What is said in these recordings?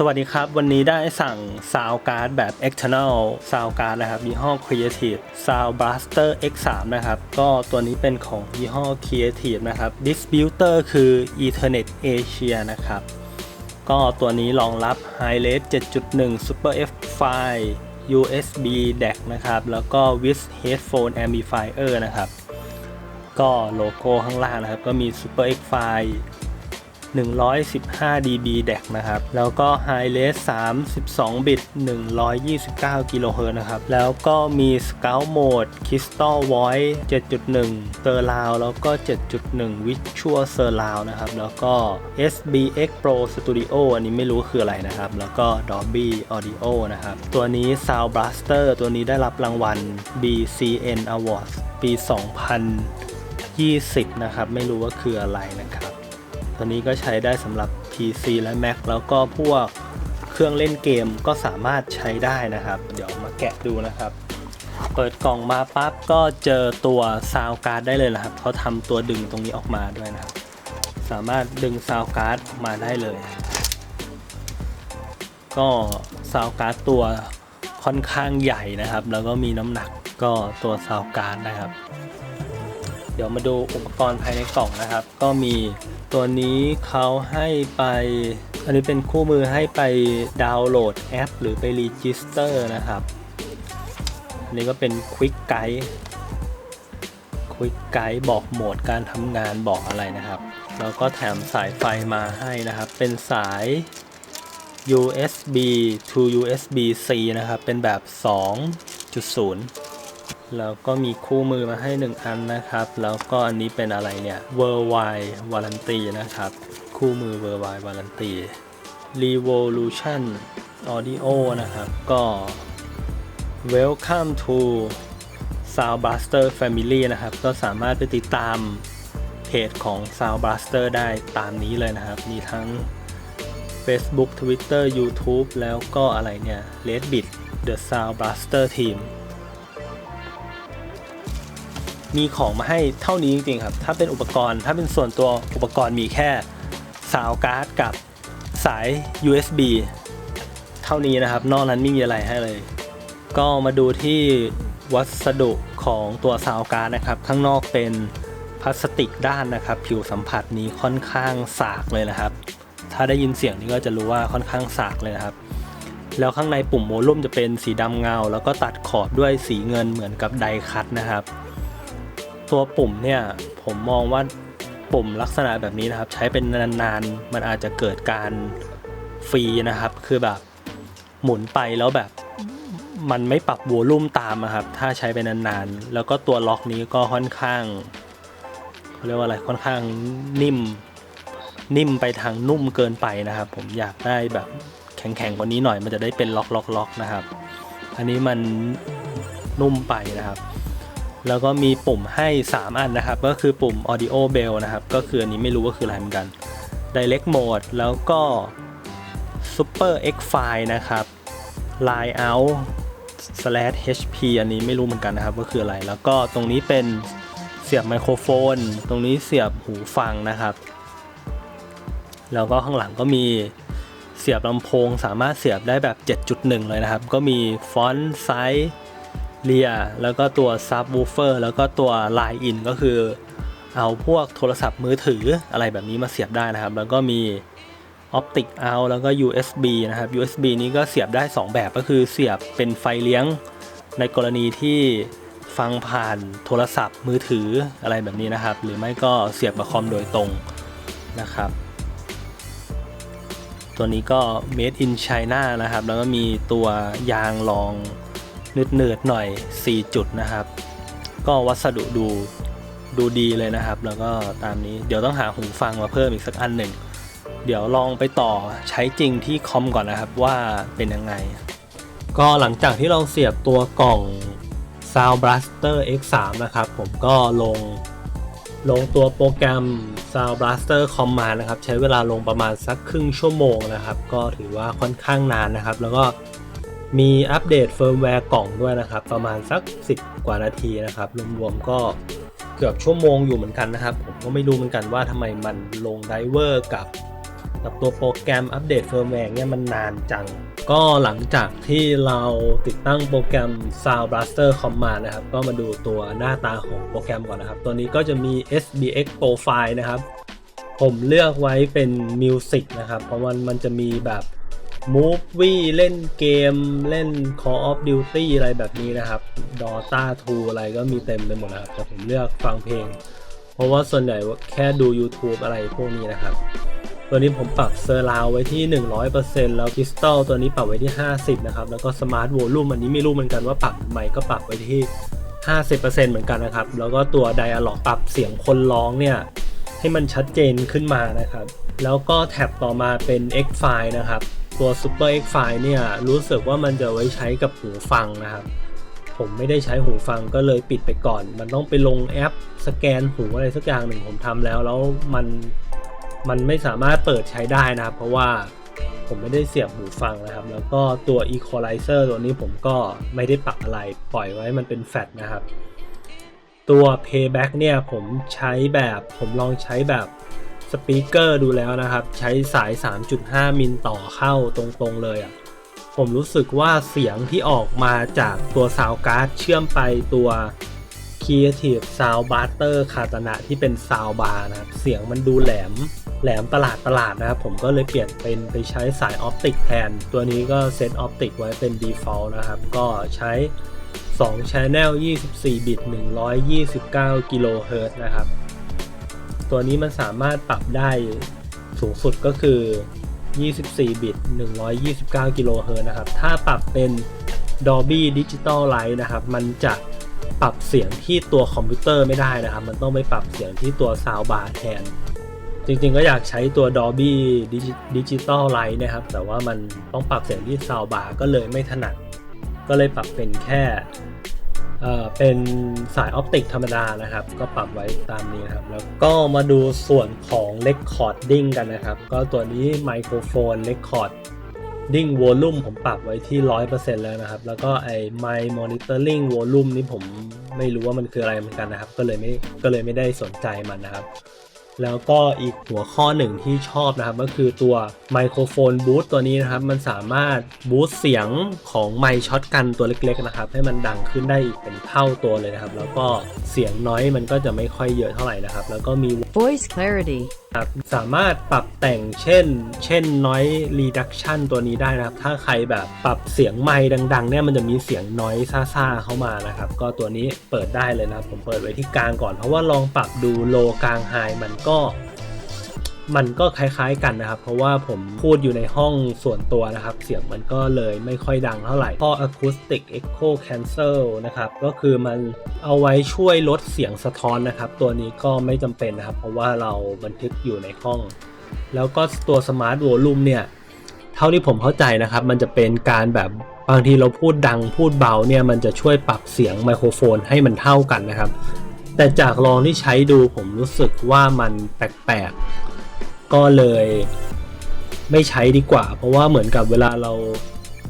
สวัสดีครับ วันนี้ได้สั่ง Sound Card แบบ external Sound Card นะครับยี่ห้อ Creative Sound Blaster X3 นะครับ ก็ตัวนี้เป็นของยี่ห้อ Creative นะครับ Distributor คือ Ethernet Asia นะครับ ก็ตัวนี้รองรับ High Rate 7.1 Super F File USB DAC นะครับ แล้วก็ with Headphone Amplifier นะครับ ก็โลโก้ข้างล่างนะครับ ก็มี Super X File 115 dB DAC นะครับ แล้วก็ High Res 32บิต129กิโลเฮิรตนะครับ แล้วก็มี Scout Mode Crystal Voice 7.1 Surround แล้วก็ 7.1 Visual Surround นะครับ แล้วก็ SBX Pro Studio อันนี้ไม่รู้คืออะไรนะครับ แล้วก็ Dolby Audio นะครับ ตัวนี้ Sound Blaster ตัวนี้ได้รับรางวัล BCN Awards ปี 2020 นะครับ ไม่รู้ว่าคืออะไรนะครับ ตัวนี้ก็ใช้ได้สำหรับ PC และ Mac แล้วก็พวกเครื่องเล่นเกมก็สามารถใช้ได้นะครับ เดี๋ยวมาแกะดูนะครับ เปิดกล่องมาปั๊บก็เจอตัวซาวการ์ดได้เลยนะครับเขาทำตัวดึงตรงนี้ออกมาด้วยนะครับ สามารถดึงซาวการ์ดมาได้เลย ก็ซาวการ์ดตัวค่อนข้างใหญ่นะครับ แล้วก็มีน้ำหนักก็ตัวซาวการ์ดนะครับ เดี๋ยวมาดูอุปกรณ์ภายในกล่องนะครับ ก็มีตัวนี้เขาให้ไป อันนี้เป็นคู่มือให้ไปดาวน์โหลดแอป หรือไปรีจิสเตอร์นะครับ อันนี้ก็เป็นควิกไกด์ควิกไกด์บอกโหมดการทำงานบอกอะไรนะครับ แล้วก็แถมสายไฟมาให้นะครับ เป็นสาย USB to USB C นะครับ เป็นแบบ 2.0 แล้วก็มีคู่มือมาให้1อันนะครับ แล้วก็อันนี้เป็นอะไรเนี่ย Worldwide Warranty นะครับ คู่มือ Worldwide Warranty Revolution Audio นะครับ ก็ Welcome to Soundbuster Family นะครับ ก็สามารถไปติดตามเพจของ Soundbuster ได้ตามนี้เลยนะครับ มีทั้ง Facebook Twitter YouTube แล้วก็อะไรเนี่ย Reddit The Soundbuster Team มีของมาให้เท่านี้จริงๆครับ ถ้าเป็นอุปกรณ์ถ้าเป็นส่วนตัวอุปกรณ์มีแค่ซาวการ์ดกับสาย USB เท่านี้นะครับ นอกนั้นไม่มีอะไรให้เลย ก็มาดูที่วัสดุของตัวซาวการ์ดนะครับ ข้างนอกเป็นพลาสติกด้านนะครับ ผิวสัมผัสนี้ค่อนข้างสากเลยนะครับ ถ้าได้ยินเสียงนี้ก็จะรู้ว่าค่อนข้างสากเลยนะครับ แล้วข้างในปุ่มโวลุ่มจะเป็นสีดำเงา แล้วก็ตัดขอบด้วยสีเงินเหมือนกับไดคัตนะครับ ตัวปุ่มเนี่ยผมมองว่าปุ่มลักษณะแบบนี้นะครับ ใช้เป็นนานๆ มันอาจจะเกิดการฟรีนะครับ คือแบบหมุนไปแล้วแบบมันไม่ปรับโวลูมตามอะครับ ถ้าใช้ไปนานๆ แล้วก็ตัวล็อกนี้ก็ค่อนข้างเขาเรียกว่าอะไรค่อนข้างนิ่ม นิ่มไปทางนุ่มเกินไปนะครับ ผมอยากได้แบบแข็งๆกว่านี้หน่อยมันจะได้เป็นล็อกล็อกล็อกนะครับ อันนี้มันนุ่มไปนะครับ แล้วก็มีปุ่มให้ 3 อันนะครับ ก็คือปุ่ม audio bell นะครับ ก็คืออันนี้ไม่รู้ว่าคืออะไรเหมือนกัน direct mode แล้วก็ super x file นะครับ line out slash hp อันนี้ไม่รู้เหมือนกันนะครับ ว่าคืออะไร แล้วก็ตรงนี้เป็นเสียบไมโครโฟน ตรงนี้เสียบหูฟังนะครับ แล้วก็ข้างหลังก็มีเสียบลำโพงสามารถเสียบได้แบบ 7.1 เลยนะครับ ก็มีฟอนต์ไซส์ เลียแล้วก็ตัวซับวูเฟอร์แล้วก็ตัวไลน์อินก็คือ เอาพวกโทรศัพท์มือถืออะไรแบบนี้มาเสียบได้นะครับ แล้วก็มีออปติกเอาแล้วก็ USB นะครับ USB นี้ก็เสียบได้ 2 แบบก็คือเสียบเป็นไฟเลี้ยง ในกรณีที่ฟังผ่านโทรศัพท์มือถืออะไรแบบนี้นะครับ หรือไม่ก็เสียบกับคอมโดยตรงนะครับ ตัวนี้ก็ made in China นะครับ แล้วก็มีตัวยางรอง เนืดๆหน่อย 4 จุดนะครับ ก็วัสดุดูดูดีเลยนะครับ แล้วก็ตามนี้เดี๋ยวต้องหาหูฟังมาเพิ่มอีกสักอันหนึ่ง เดี๋ยวลองไปต่อใช้จริงที่คอมก่อนนะครับว่าเป็นยังไง ก็หลังจากที่เราเสียบตัวกล่อง Sound Blaster X3 นะครับ ผมก็ลงลงตัวโปรแกรม Sound Blaster Command นะครับ ใช้เวลาลงประมาณสักครึ่งชั่วโมงนะครับ ก็ถือว่าค่อนข้างนานนะครับ แล้วก็ มีอัปเดตเฟิร์มแวร์กล่องด้วยนะครับ ประมาณสัก 10 กว่านาทีนะครับ รวมๆก็เกือบชั่วโมงอยู่เหมือนกันนะครับ ผมก็ไม่รู้เหมือนกันว่าทำไมมันลงไดเวอร์กับกับตัวโปรแกรมอัปเดตเฟิร์มแวร์เนี่ยมันนานจัง ก็หลังจากที่เราติดตั้งโปรแกรม Sound Blaster Command นะครับ ก็มาดูตัวหน้าตาของโปรแกรมก่อนนะครับ ตัวนี้ก็จะมี SBX Profile นะครับ ผมเลือกไว้เป็น Music นะครับ เพราะมันมันจะมีแบบ Movie เล่นเกมเล่น Call of Duty อะไรแบบนี้นะครับ Dota 2 อะไรก็มีเต็มไปหมดนะครับ แต่ผมเลือกฟังเพลง เพราะว่าส่วนใหญ่แค่ดู YouTube อะไรพวกนี้นะครับ ตัวนี้ผมปรับเซอร์ราวไว้ที่ 100%แล้วคริสตัลตัวนี้ปรับไว้ที่ 50 นะครับ แล้วก็สมาร์ทโวลูมอันนี้ไม่รู้เหมือนกันว่าปรับใหมก็ปรับไว้ที่ 50%เหมือนกันนะครับ แล้วก็ตัวไดอะล็อกปรับเสียงคนร้องเนี่ยให้มันชัดเจนขึ้นมานะครับ แล้วก็แท็บต่อมาเป็น X File นะครับ ตัว Super X File เนี่ยรู้สึกว่ามันจะไว้ใช้กับหูฟังนะครับ ผมไม่ได้ใช้หูฟังก็เลยปิดไปก่อน มันต้องไปลงแอปสแกนหูอะไรสักอย่างหนึ่งผมทำแล้วแล้วมันมันไม่สามารถเปิดใช้ได้นะครับ เพราะว่าผมไม่ได้เสียบหูฟังนะครับ แล้วก็ตัว Equalizer ตัวนี้ผมก็ไม่ได้ปรับอะไรปล่อยไว้มันเป็นแฟลตนะครับ ตัว Payback เนี่ยผมใช้แบบผมลองใช้แบบ สปีกเกอร์ดูแล้วนะครับ ใช้สาย 3.5 มิลต่อเข้าตรงๆเลยอะ่ะผมรู้สึกว่าเสียงที่ออกมาจากตัว Sound Card เชื่อมไปตัว Creative Sound Buster คาตนะที่เป็น Sound Bar นะครับ เสียงมันดูแหลมแหลมประหลาดประหลาดนะครับ ผมก็เลยเปลี่ยนเป็นไปใช้สายออปติกแทน ตัวนี้ก็เซตออปติกไว้เป็น Default นะครับ ก็ใช้ 2 Channel 24 บิต 129 กิโลเฮิรตซ์นะครับ ตัวนี้มันสามารถปรับได้สูงสุดก็คือ 24 บิต 129 กิโลเฮิรตซ์นะครับ ถ้าปรับเป็น Dolby Digital Light นะครับ มันจะปรับเสียงที่ตัวคอมพิวเตอร์ไม่ได้นะครับ มันต้องไปปรับเสียงที่ตัว Soundbar แทน จริงๆ ก็อยากใช้ตัว Dolby Digital Light นะครับ แต่ว่ามันต้องปรับเสียงที่ Soundbar ก็เลยไม่ถนัด ก็เลยปรับเป็นแค่ เอ่อเป็นสายออปติกธรรมดานะครับ ก็ปรับไว้ตามนี้นะครับ แล้วก็มาดูส่วนของ Recording กันนะครับ ก็ตัวนี้ไมโครโฟน Record ดิ้งวอลลุ่มผมปรับไว้ที่ 100%แล้วนะครับ แล้วก็ไอ้ My Monitoring Volume นี่ผมไม่รู้ว่ามันคืออะไรเหมือนกันนะครับ ก็เลยไม่ก็เลยไม่ได้สนใจมันนะครับ แล้วก็อีกหัวข้อหนึ่งที่ชอบนะครับก็คือตัวไมโครโฟนบูสต์ตัวนี้นะครับ มันสามารถบูสเสียงของไมค์ช็อตกันตัวเล็กๆนะครับ ให้มันดังขึ้นได้อีกเป็นเท่าตัวเลยนะครับ แล้วก็เสียงน้อยมันก็จะไม่ค่อยเยอะเท่าไหร่นะครับ แล้วก็มี Voice clarity. ครับสามารถปรับแต่งเช่น เช่น noise reduction ตัวนี้ได้นะครับ ถ้าใครแบบปรับเสียงไมค์ดังๆเนี่ยมันจะมีเสียงน้อยซ่าๆเข้ามานะครับ ก็ตัวนี้เปิดได้เลยนะครับ ผมเปิดไว้ที่กลางก่อนเพราะว่าลองปรับดูโลกลางไฮมันก็ มันก็คล้ายๆกันนะครับ เพราะว่าผมพูดอยู่ในห้องส่วนตัวนะครับ เสียงมันก็เลยไม่ค่อยดังเท่าไหร่ท่อ acoustic echo cancel นะครับก็คือมันเอาไว้ช่วยลดเสียงสะท้อนนะครับ ตัวนี้ก็ไม่จำเป็นนะครับ เพราะว่าเราบันทึกอยู่ในห้อง แล้วก็ตัว smart volume เนี่ยเท่าที่ผมเข้าใจนะครับ มันจะเป็นการแบบบางทีเราพูดดังพูดเบาเนี่ยมันจะช่วยปรับเสียงไมโครโฟนให้มันเท่ากันนะครับ แต่จากลองที่ใช้ดูผมรู้สึกว่ามันแปลกๆ ก็เลยไม่ใช้ดีกว่า เพราะว่าเหมือนกับเวลาเรา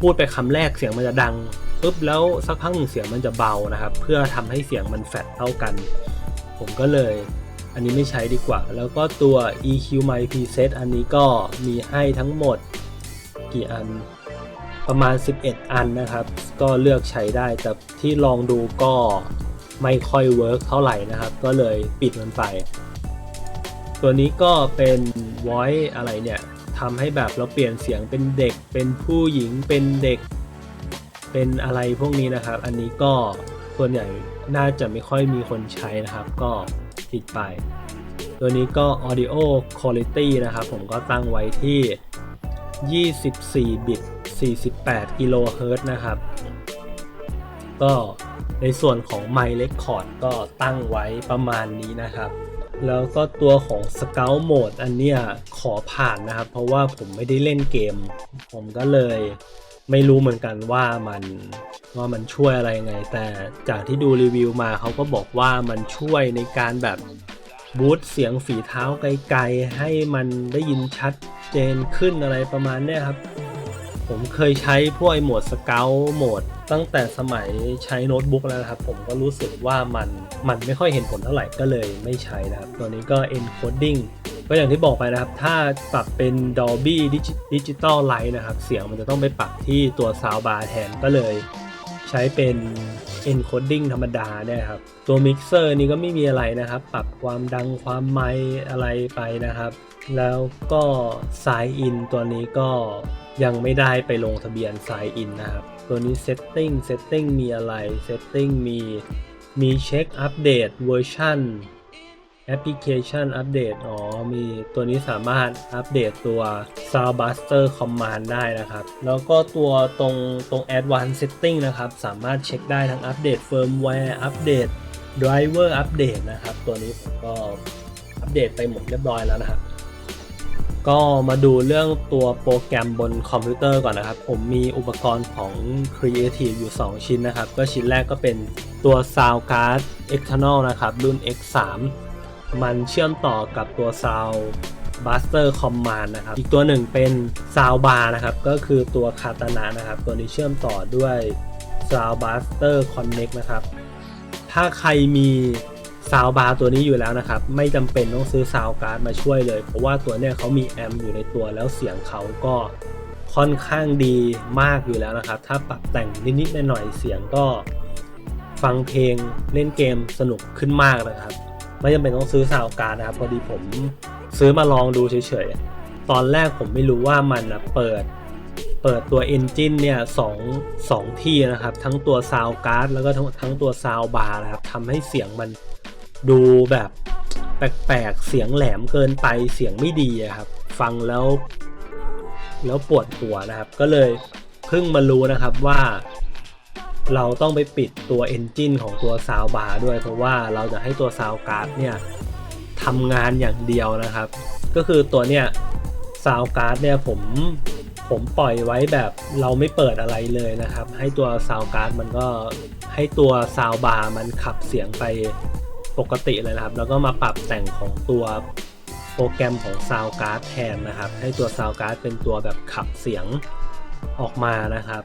พูดไปคำแรกเสียงมันจะดังปุ๊บแล้วสักพักหนึ่งเสียงมันจะเบานะครับ เพื่อทำให้เสียงมันแฟดเท่ากัน ผมก็เลยอันนี้ไม่ใช้ดีกว่า แล้วก็ตัว EQ My Preset อันนี้ก็มีให้ทั้งหมดกี่อันประมาณ 11 อันนะครับ ก็เลือกใช้ได้ แต่ที่ลองดูก็ไม่ค่อยเวิร์กเท่าไหร่นะครับ ก็เลยปิดมันไป ตัวนี้ก็เป็น voice อะไรเนี่ยทำให้แบบเราเปลี่ยนเสียงเป็นเด็ก เป็นผู้หญิงเป็นเด็ก เป็นอะไรพวกนี้นะครับ อันนี้ก็ส่วนใหญ่น่าจะไม่ค่อยมีคนใช้นะครับ ก็ปิดไป ตัวนี้ก็ audio quality นะครับ ผมก็ตั้งไว้ที่ 24 บิต 48 กิโลเฮิรตซ์นะครับ ก็ในส่วนของ My Record ก็ตั้งไว้ประมาณนี้นะครับ แล้วก็ตัวของ Scout Mode อันเนี้ยขอผ่านนะครับ เพราะว่าผมไม่ได้เล่นเกม ผมก็เลยไม่รู้เหมือนกันว่ามันว่ามันช่วยอะไรไง แต่จากที่ดูรีวิวมาเขาก็บอกว่ามันช่วยในการแบบบูตเสียงฝีเท้าไกลๆ ให้มันได้ยินชัดเจนขึ้นอะไรประมาณเนี้ยครับ ผมเคยใช้พวกไอโหมดสเกลโหมด ตั้งแต่สมัยใช้โน้ตบุ๊กแล้วครับ ผมก็รู้สึกว่ามันมันไม่ค่อยเห็นผลเท่าไหร่ก็เลยไม่ใช้นะครับ ตัวนี้ก็ encoding ก็อย่างที่บอกไปนะครับ ถ้าปรับเป็น Dolby Digital Light นะครับ เสียงมันจะต้องไปปรับที่ตัว Soundbar แทนก็เลยใช้เป็น encoding ธรรมดาเนี่ยครับ ตัวมิกเซอร์นี่ก็ไม่มีอะไรนะครับ ปรับความดังความไมค์อะไรไปนะครับ แล้วก็ Sign In ตัวนี้ก็ ยังไม่ได้ไปลงทะเบียน Sign In นะครับ ตัวนี้ Setting Setting มีอะไร Setting มีมีเช็คอัปเดตเวอร์ชันแอปพลิเคชันอัปเดตอ๋อ มีตัวนี้สามารถอัปเดตตัว Soundbuster Command ได้นะครับ แล้วก็ตัวตรงตรง Advanced Setting นะครับ สามารถเช็คได้ทั้งอัปเดต Firmware อัปเดต Driver อัปเดตนะครับ ตัวนี้ผมก็อัปเดตไปหมดเรียบร้อยแล้วนะครับ ก็มาดูเรื่องตัวโปรแกรมบนคอมพิวเตอร์ก่อนนะครับ ผมมีอุปกรณ์ของ Creative อยู่ 2 ชิ้นนะครับ ก็ชิ้นแรกก็เป็นตัว Sound Card External นะครับ รุ่น X3 มันเชื่อมต่อกับตัว Sound Buster Command นะครับ อีกตัวหนึ่งเป็น Sound Bar นะครับ ก็คือตัวคาตานะนะครับ ตัวนี้เชื่อมต่อด้วย Sound Buster Connect นะครับ ถ้าใครมี ซาวบาร์ตัวนี้อยู่แล้วนะครับ ไม่จำเป็นต้องซื้อซาวการ์ดมาช่วยเลย เพราะว่าตัวเนี้ยเขามีแอมอยู่ในตัวแล้วเสียงเขาก็ค่อนข้างดีมากอยู่แล้วนะครับ ถ้าปรับแต่งนิดๆหน่อยๆเสียงก็ ฟังเพลงเล่นเกมสนุกขึ้นมากนะครับ ไม่จำเป็นต้องซื้อซาวการ์ดนะครับพอดีผมซื้อมาลองดูเฉยๆ ตอนแรกผมไม่รู้ว่ามันนะเปิดเปิดตัว Engine เนี่ยสองสองที่นะครับ ทั้งตัว Sound Card แล้วก็ทั้งทั้งตัว Sound Bar นะครับทำให้เสียงมัน ดูแบบแปลกๆ เสียงแหลมเกินไปเสียงไม่ดีครับ ฟังแล้ว แล้วปวดหัวนะครับ ก็เลยเพิ่งมารู้นะครับว่า เราต้องไปปิดตัว Engine ของตัว Sound Bar ด้วย เพราะว่าเราจะให้ตัว Sound Card เนี่ยทำงานอย่างเดียวนะครับ ก็คือตัวเนี่ย Sound Card เนี่ยผมผมปล่อยไว้แบบเราไม่เปิดอะไรเลยนะครับ ให้ตัว Sound Card มันก็ให้ตัว Sound Bar มันขับเสียงไป ปกติเลยนะครับ แล้วก็มาปรับแต่งของตัวโปรแกรมของ Sound Card แทนนะครับ ให้ตัว Sound Card เป็นตัวแบบขับเสียงออกมานะครับ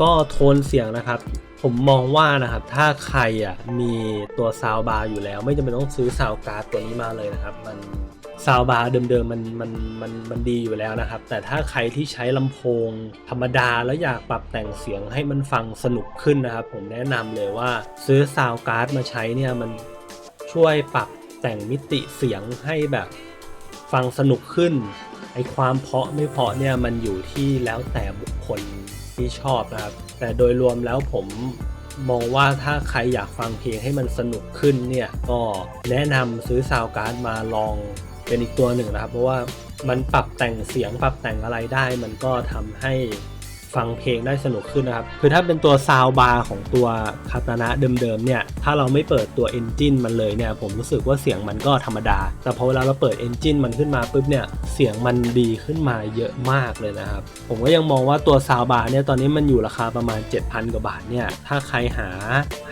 ก็โทนเสียงนะครับ ผมมองว่านะครับ ถ้าใครอะมีตัวซาวบาร์อยู่แล้ว ไม่จำเป็นต้องซื้อซาวการ์ดตัวนี้มาเลยนะครับ มัน ซาวบาร์เดิมๆมันมันมันมันดีอยู่แล้วนะครับ แต่ถ้าใครที่ใช้ลำโพงธรรมดาแล้วอยากปรับแต่งเสียงให้มันฟังสนุกขึ้นนะครับ ผมแนะนำเลยว่าซื้อซาวการ์ดมาใช้เนี่ยมันช่วยปรับแต่งมิติเสียงให้แบบฟังสนุกขึ้นไอความเพาะไม่เพาะเนี่ยมันอยู่ที่แล้วแต่บุคคลที่ชอบนะครับ แต่โดยรวมแล้วผมมองว่าถ้าใครอยากฟังเพลงให้มันสนุกขึ้นเนี่ย ก็แนะนำซื้อซาวการ์ดมาลอง เป็นอีกตัวหนึ่งนะครับ เพราะว่ามันปรับแต่งเสียงปรับแต่งอะไรได้ มันก็ทำให้ฟังเพลงได้สนุกขึ้นนะครับ คือถ้าเป็นตัวซาวบาร์ของตัวคาตานะเดิมๆเนี่ย ถ้าเราไม่เปิดตัว Engine มันเลยเนี่ย ผมรู้สึกว่าเสียงมันก็ธรรมดา แต่พอเวลาเราเปิด Engine มันขึ้นมาปุ๊บเนี่ย เสียงมันดีขึ้นมาเยอะมากเลยนะครับ ผมก็ยังมองว่าตัวซาวบาร์เนี่ยตอนนี้มันอยู่ราคาประมาณ 7,000 กว่าบาทเนี่ย ถ้าใครหา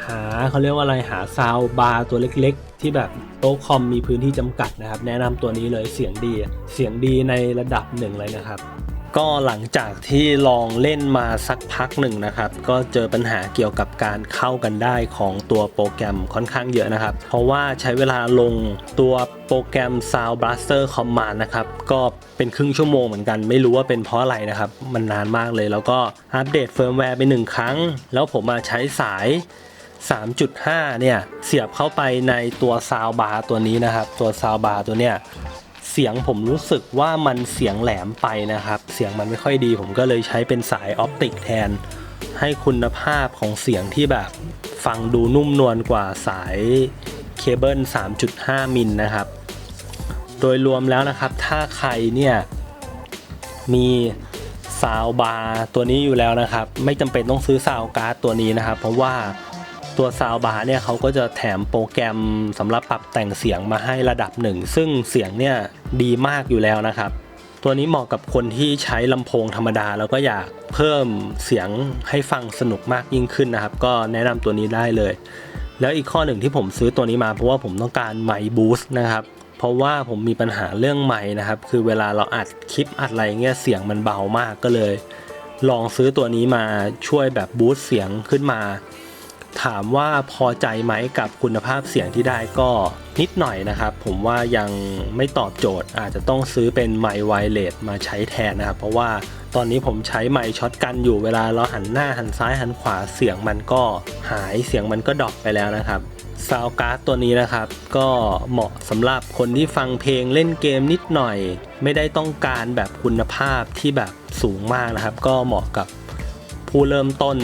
หาเขาเรียกว่าอะไรหาซาวบาร์ตัวเล็ก ที่แบบโต๊ะคอมมีพื้นที่จำกัดนะครับ แนะนำตัวนี้เลยเสียงดี เสียงดีในระดับหนึ่งเลยนะครับ ก็หลังจากที่ลองเล่นมาสักพักหนึ่งนะครับ ก็เจอปัญหาเกี่ยวกับการเข้ากันได้ของตัวโปรแกรมค่อนข้างเยอะนะครับ เพราะว่าใช้เวลาลงตัวโปรแกรม Sound Blaster Command นะครับ ก็เป็นครึ่งชั่วโมงเหมือนกัน ไม่รู้ว่าเป็นเพราะอะไรนะครับ มันนานมากเลย แล้วก็อัปเดตเฟิร์มแวร์ไปหนึ่งครั้ง แล้วผมมาใช้สาย 3.5 เนี่ย เสียบเข้าไปในตัวซาวบาร์ตัวนี้นะครับ ตัวซาวบาร์ตัวเนี้ยเสียงผมรู้สึกว่ามันเสียงแหลมไปนะครับ เสียงมันไม่ค่อยดี ผมก็เลยใช้เป็นสายออปติกแทน ให้คุณภาพของเสียงที่แบบฟังดูนุ่มนวลกว่าสายเคเบิล 3.5 มิลนะครับ โดยรวมแล้วนะครับ ถ้าใครเนี่ยมีซาวบาร์ตัวนี้อยู่แล้วนะครับ ไม่จำเป็นต้องซื้อซาวการ์ดตัวนี้นะครับ เพราะว่า ตัวซาวบาร์เนี่ยเขาก็จะแถมโปรแกรมสำหรับปรับแต่งเสียงมาให้ระดับหนึ่ง ซึ่งเสียงเนี่ยดีมากอยู่แล้วนะครับ ตัวนี้เหมาะกับคนที่ใช้ลำโพงธรรมดา แล้วก็อยากเพิ่มเสียงให้ฟังสนุกมากยิ่งขึ้นนะครับ ก็แนะนำตัวนี้ได้เลย แล้วอีกข้อหนึ่งที่ผมซื้อตัวนี้มาเพราะว่าผมต้องการไมค์บูสต์นะครับเพราะว่าผมมีปัญหาเรื่องไมค์นะครับ คือเวลาเราอัดคลิปอัดอะไรเงี้ยเสียงมันเบามากก็เลย ลองซื้อตัวนี้มาช่วยแบบบูสต์เสียงขึ้นมา ถามว่าพอใจไหมกับคุณภาพเสียงที่ได้ก็นิดหน่อยนะครับ ผมว่ายังไม่ตอบโจทย์อาจจะต้องซื้อเป็นไมค์ไวเลสมาใช้แทนนะครับ เพราะว่าตอนนี้ผมใช้ไมค์ช็อตกันอยู่เวลาเราหันหน้าหันซ้ายหันขวาเสียงมันก็หายเสียงมันก็ดรอปไปแล้วนะครับซาวการ์ดตัวนี้นะครับ ก็เหมาะสำหรับคนที่ฟังเพลงเล่นเกมนิดหน่อย ไม่ได้ต้องการแบบคุณภาพที่แบบสูงมากนะครับ ก็เหมาะกับ ผู้เริ่มต้น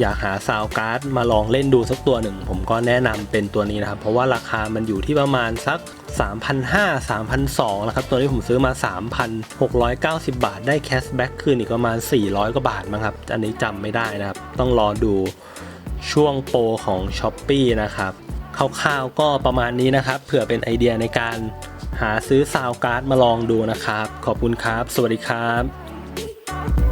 อยากหาซาวการ์ดมาลองเล่นดูสักตัวหนึ่ง ผมก็แนะนำเป็นตัวนี้นะครับ เพราะว่าราคามันอยู่ที่ประมาณสัก 3,500 3,200นะครับ ตัวนี้ผมซื้อมา 3,690 บาท ได้แคชแบ็กคืนอีกประมาณ 400 กว่าบาทมั้งครับ อันนี้จำไม่ได้นะครับ ต้องรอดูช่วงโปรของ s h อ p e e นะครับคร่าวๆก็ประมาณนี้นะครับ เผื่อเป็นไอเดียในการหาซื้อซาวการ์ดมาลองดูนะครับ ขอบคุณครับ สวัสดีครับ